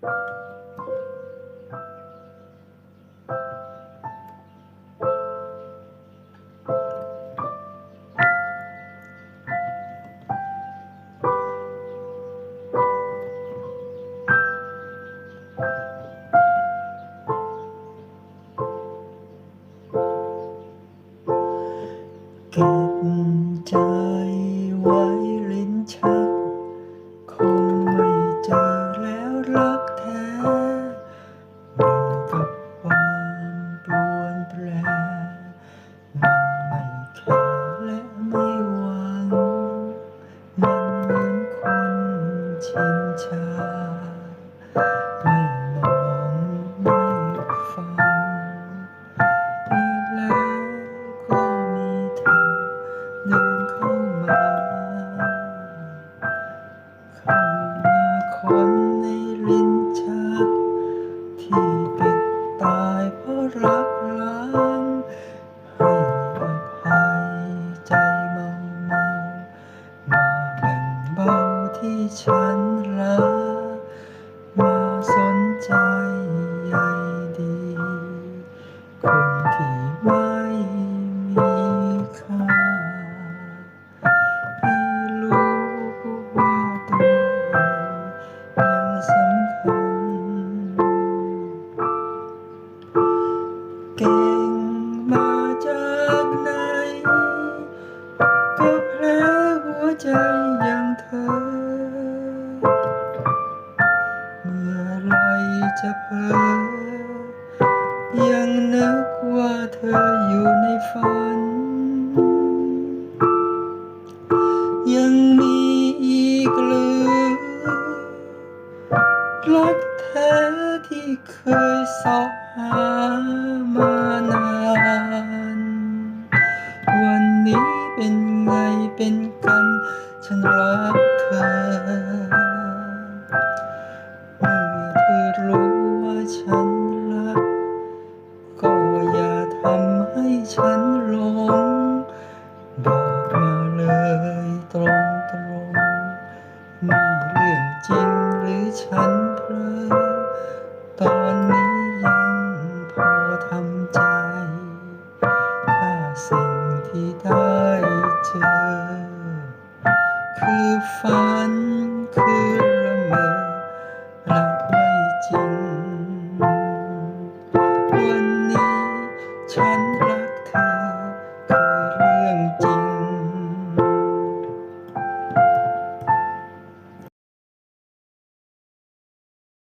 เเดินเข้ามาเข้ามาคนในลิ้นชัก ที่ปิดตายเพราะรักล้างให้อภัยใจเมาเมามาแบ่งเบาที่ฉันรัก เก่งมาจากไหน ก็แผลหัวใจอย่างเธอ เมื่อไรจะเพ้อยังนึกว่าเธออยู่ในฝัน ยังมีอีกหรือรักแท้ที่เคยสอบหามา ไงเป็นกัน ฉันรักเธอ เมื่อเธอรู้ 残。